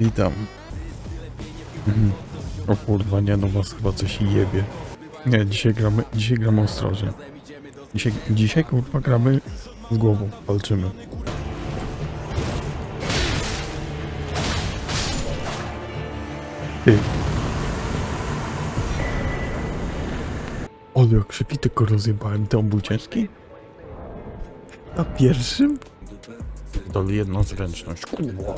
Witam. Mhm. O kurwa, nie no, was chyba coś jebie. Nie, dzisiaj gramy, dzisiaj gramy ostrożnie. Dzisiaj, dzisiaj kurwa gramy z głową, walczymy. Ty. Jak krzyki tylko rozjebałem, to on był ciężki? Na pierwszym? Doli jedną zręczność, kurwa.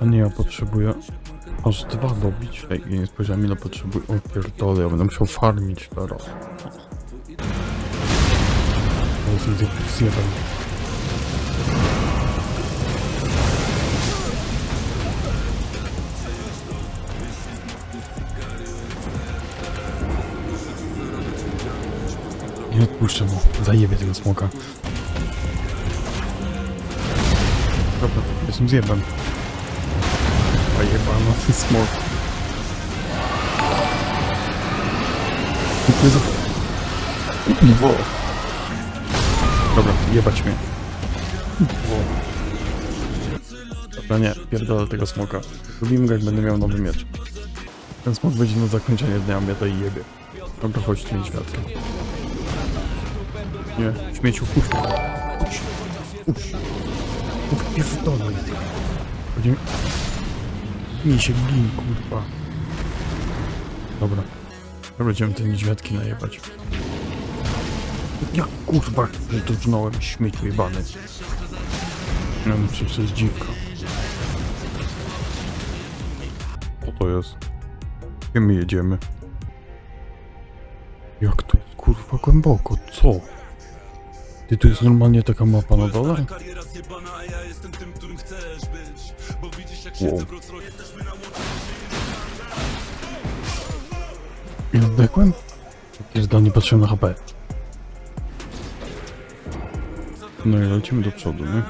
A nie, ja potrzebuję aż dwa dobić. Ej, nie spojrzałem ile potrzebuję. O pierdolę, ja będę musiał farmić teraz. To jest zje- zjebem. Nie odpuszczę mu, zajebie tego smoka. Dobra, jestem zjebem. A jebano, ten smok. Jezu. Wo. Dobra, jebać mnie. Wo. Dobra, nie, pierdolę tego smoka. Lubimy go, jak będę miał nowy miecz. Ten smok będzie na zakończenie dnia, mnie to i jebie. Dobra, chodź tu mieć świadka. Nie, śmieciu, puść. Puść. Puść. Puść, pierdolę. Chodzi Mi się gin, kurwa. Dobra. Dobra, będziemy te niedźwiadki najebać. Jak kurwa dotknąłem śmieciu jebany. Nie wiem, czy to jest dziwka. Co to jest? Gdzie my jedziemy? Jak to jest kurwa głęboko? Co? Ty, tu jest normalnie taka mapa na dole? Wow. I oddechłem? Pierdol, nie patrzyłem na HP. No i lecimy do przodu, nie?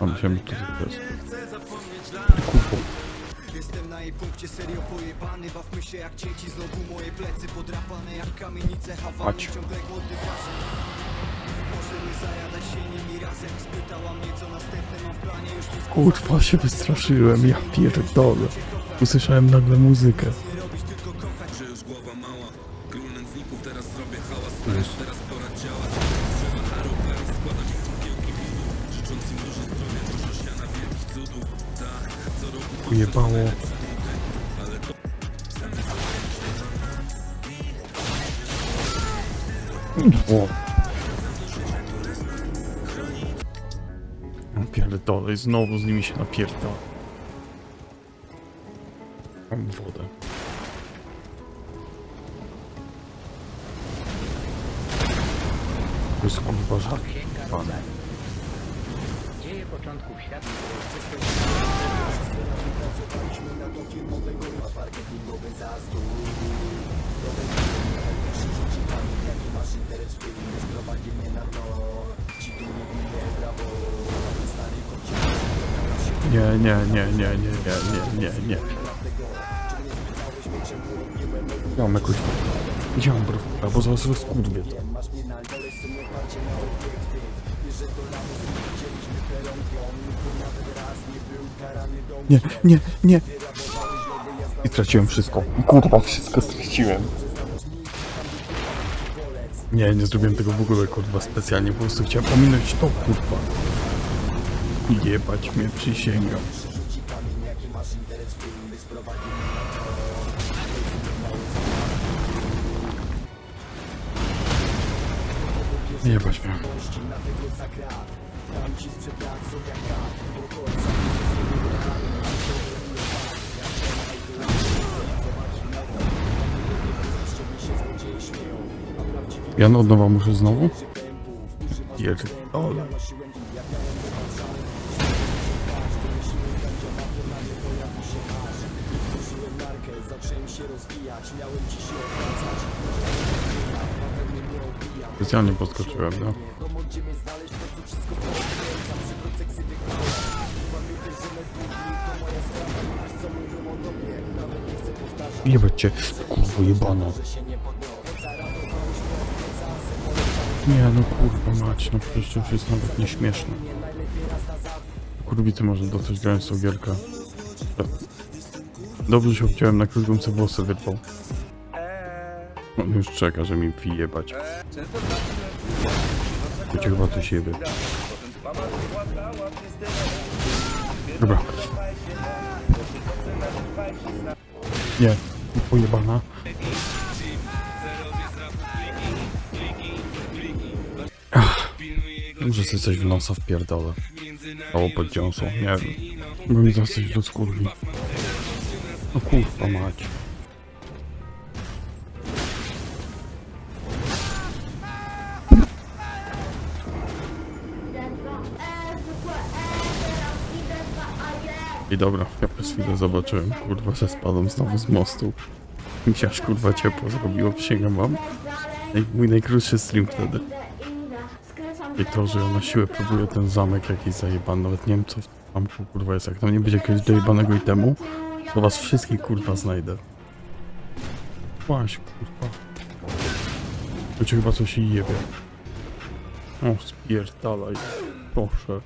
A myślałem, że to jest. Kurwo. Jestem na jej punkcie serio pojebany Bawmy się jak dzieci, znowu moje plecy podrapane jak kamienice Hawany, Chodź. ciągle głodny wasze Możemy zajadać się nimi razem Spytała mnie co następne mam w planie Już Kurwa się wystraszyłem, ja pierdolę. Usłyszałem nagle muzykę. Jest. Teraz pora działać Trzeba aeroplan składać w cukiełki widu Życząc im dużo zdrowia, dużo siana, wielkich cudów Tak, co roku Ujebało. O. Ja Pierdolę, znowu z nimi się napierdolę. Mam wodę. Jest kurwa żart. Pane. Dzieje początków świata. Nie, nie, nie, nie, nie, nie, nie, nie, nie. Ja mam jakąś... Gdzie mam browara, bo zaraz rozkurwię to. Nie, nie, nie. I traciłem wszystko. Kurwa, wszystko straciłem. Nie, nie zrobiłem tego w ogóle, kurwa, specjalnie. Po prostu chciałem ominąć to, kurwa. Jebać mnie, przysięgam. Nie bać mnie. Jan od nowa muszę znowu? Pierdolę. Zacząłem się rozwijać, miałem ci się obracać. Specjalnie podskoczyłem, no. Jebać cię, kurwo jebana. Nie no kurwa mać, no przecież to już jest nawet nieśmieszne. Kurwity może dostać grając tą gierkę. Dobrze się obciąłem na krótką włosy wyrwał. On już czeka, że mi wyjebać. Chociaż chyba coś jebie. Dobra. Nie, pojebana. Może sobie coś w nosa wpierdolę. Albo pod dziąsą, nie wiem. Bo mi zaraz coś rozkurwi. O kurwa mać. I dobra, ja przez chwilę zobaczyłem, kurwa, że spadam znowu z mostu. Mi się aż kurwa ciepło zrobiło, przysięgam wam. Mój najkrótszy stream wtedy. I to, że ja na siłę próbuję ten zamek jakiś zajebany, nawet nie wiem co w kurwa jest, jak tam nie będzie jakiegoś dojebanego itemu, to was wszystkich kurwa znajdę. Właśnie kurwa. To cię chyba coś jebie. O, spierdalaj. Proszę.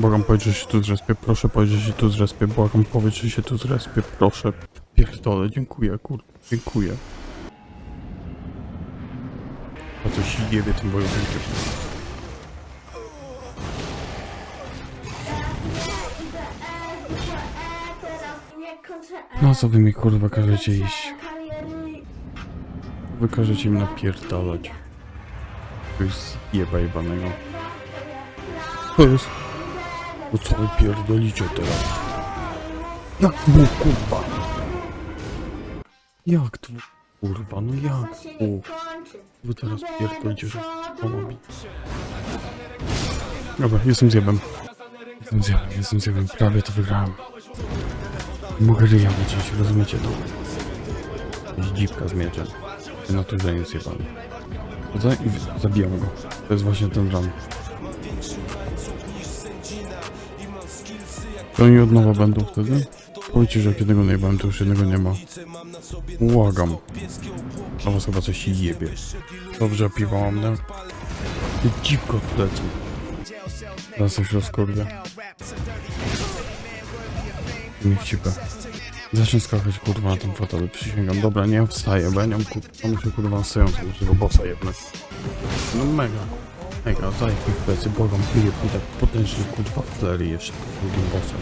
Błagam powiedzieć, że się tu zrespię, proszę powiedzieć, że się tu zrespię, błagam powiedzieć, że się tu zrespię, proszę. Pierdolę, dziękuję, kurwa, dziękuję. A coś jebie tym wojownikiem. No co wy mi kurwa każecie iść? Wy każecie im napierdalać. To jest jeba jebanego. To jest... No co wy pierdolicie teraz? Jak dwóch kurwa? Jak dwóch kurwa? No jak dwóch? Wy teraz pierdolicie, że pomobi. Dobra, jestem zjebem. Jestem zjebem, jestem zjebem. Prawie to wygrałem. Mogę ryja wyciąć, rozumiecie to? Jest dziwka z mieczem. Na to, że jest jebany. Chodzę i w- zabijam go. To jest właśnie ten run. To oni od nowa będą wtedy? Powiedzcie, że jak jednego nie jebałem, to już jednego nie ma. Łagam. A was chyba coś jebie. Dobrze, piwa mam, no. Ty dziwko od plecu. Zaraz coś rozkurwia. Nie wcipę. Zacznę skakać kurwa na tym fotelu, przysięgam. Dobra, nie wstaję, bo ja nie mam kurwa, muszę kurwa stojąc, muszę tego bossa jebnąć. No mega. Mega, zajeb mi w plecy, błagam, bije mi tak potężny kurwa flery jeszcze drugim bossem.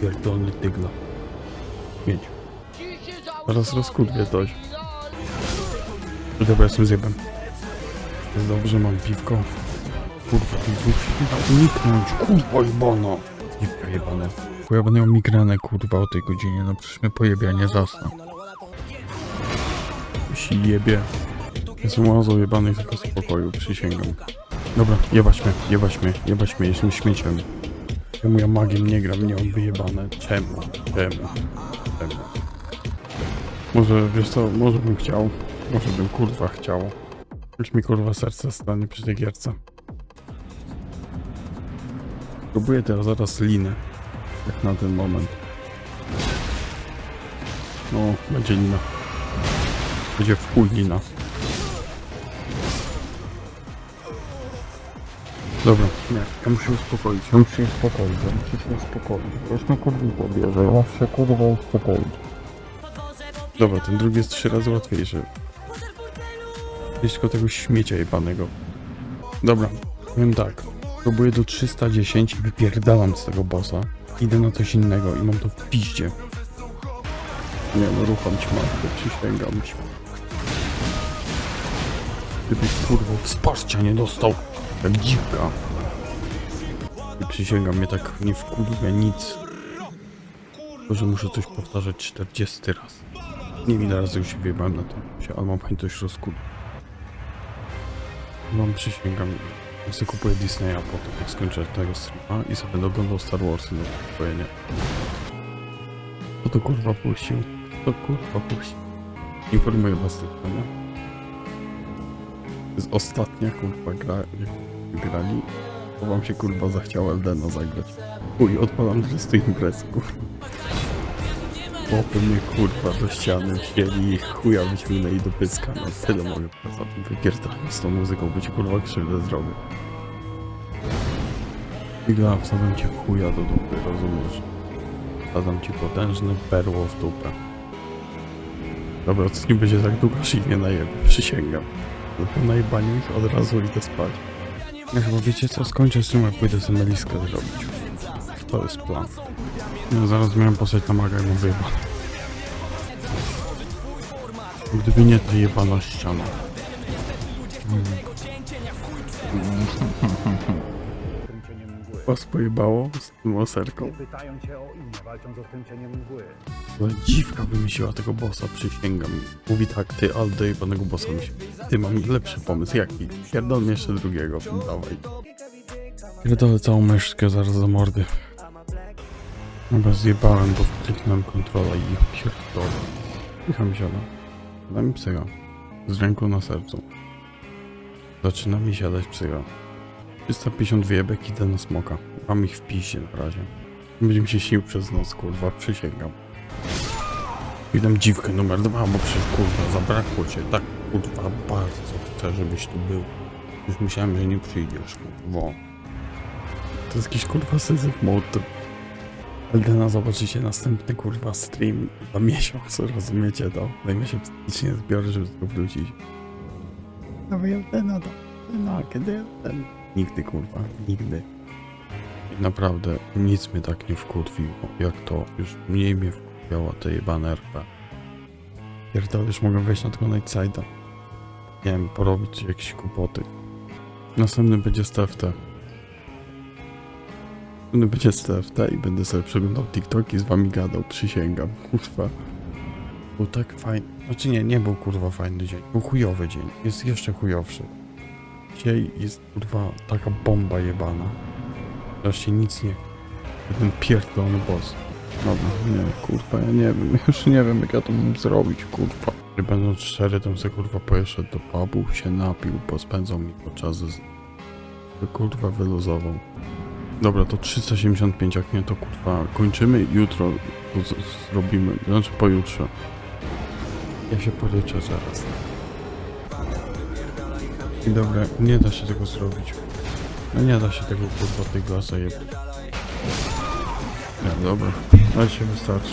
Pierdolny tygla. Mieć. Teraz rozkurwię coś. Dobra, jestem zjebem. Jest dobrze, mam piwko. Kurwa, da uniknąć. Kurwa jebana. Dziwka jebane. Bo ja migrenę, kurwa, o tej godzinie. No przecież mnie pojebie, a nie zasnę. Jeśli jebie. Jestem łazą jebanych tylko z pokoju, przysięgam. Dobra, jebać mnie, jebać jebać jestem śmieciem. Czemu ja magiem nie gram, nie mam wyjebane. Czemu? Czemu? Czemu? Może, wiesz co, może bym chciał. Może bym kurwa chciał. Już mi kurwa serce stanie przy tej gierce. Próbuję teraz zaraz linę. Jak na ten moment. No, będzie lina. Będzie w chuj lina. Dobra, nie, ja muszę się uspokoić, ja muszę się uspokoić, ja muszę się uspokoić. Już na kurwa pobierze, ja muszę się kurwa uspokoić. Dobra, ten drugi jest trzy razy łatwiejszy. Jest tylko tego śmiecia jebanego. Dobra, powiem tak. Próbuję do 310 i wypierdalam z tego bossa. Idę na coś innego i mam to w piździe. Nie no, rucham ci matkę, przysięgam ci. Gdybyś kurwa wsparcia nie dostał, jak dziwka. I przysięgam, mnie tak nie wkurwia nic. Tylko, że muszę coś powtarzać 40 raz. Nie wiem razy już się wyjebałem na to, się, ale mam chęć rozkuć. Mam przysięgam, ja sobie kupuję Disneya potem, jak skończę tego streama i sobie będę oglądał Star Warsy na spokojnie. Kto to kurwa puścił? Kto kurwa puścił? Informuję was tylko, nie? To jest ostatnia kurwa gra, grali. Bo wam się kurwa zachciało Eldena zagrać. Uj, odpalam 200 imprez, kurwa. Mnie kurwa do ściany wzięli i chuja wyciągnęli do pyska. No tyle mogę poza tym wypierdolać z tą muzyką, ci kurwa krzywdę zrobię. Igla, wsadzam ci chuja do dupy, rozumiesz? Wsadzam ci potężne perło w dupę. Dobra, to nie będzie tak długo, aż ich nie najebie, przysięgam. Po najbaniu ich od razu idę spać. Ja chyba wiecie co, skończę streama, pójdę sobie meliskę zrobić. To jest plan. No, zaraz miałem postać na maga i mu wyjebane. Gdyby nie ta jebana ściana. Was pojebało z tym oserką? Pytają cię o inne, walcząc o. Ale dziwka wymyśliła tego bossa, przysięgam. Mówi tak, ty, ale do jebanego bossa myśli. Ty, mam lepszy pomysł, jaki? Pierdol mi jeszcze drugiego, dawaj. Pierdolę całą myszkę zaraz za mordy. Chyba zjebałem, bo kliknąłem kontrola i ja pierdolę. Psycha mi siada. Daj mi psycha. Z ręką na sercu. Zaczyna mi siadać psycha. 352 bek idę na smoka. Mam ich w pisie na razie. Będzie mi się śnił przez noc, kurwa, przysięgam. Witam dziwkę numer dwa, bo przecież kurwa zabrakło cię. Tak kurwa bardzo chcę, żebyś tu był. Już myślałem, że nie przyjdziesz. Wo. To jest jakiś kurwa syzyf mod. Eldena zobaczycie następny kurwa stream za miesiąc, rozumiecie to? Dajmy się psychicznie zbiorę, żeby tylko wrócić. Dawaj Eldena, Eldena, kiedy Elden? Nigdy kurwa, nigdy. I naprawdę nic mnie tak nie wkurwiło, jak to już mniej mnie wkurwiała te jebane RP. Już mogę wejść na tego Nightside'a. Nie wiem, porobić jakieś kłopoty. Następny będzie z TFT. Następny będzie z TFT i będę sobie przeglądał TikToki z wami gadał, przysięgam, kurwa. Był tak fajny, znaczy nie, nie był kurwa fajny dzień, był chujowy dzień, jest jeszcze chujowszy. Dzisiaj jest kurwa taka bomba jebana. Wreszcie nic nie. Ten pierdolony boss. Dobra, nie, kurwa, ja nie wiem, już nie wiem jak ja to mam zrobić, kurwa. Nie będąc szczery, to se kurwa pojeżdżał do pubu, się napił, pospędzał mi podczas z... Kurwa wyluzował. Dobra, to 375, jak nie to kurwa kończymy, jutro to zrobimy, znaczy pojutrze. Ja się poleczę zaraz. I dobra, nie da się tego zrobić. No nie da się tego kurwa tej glasa. Nie, dobra, ale się wystarczy.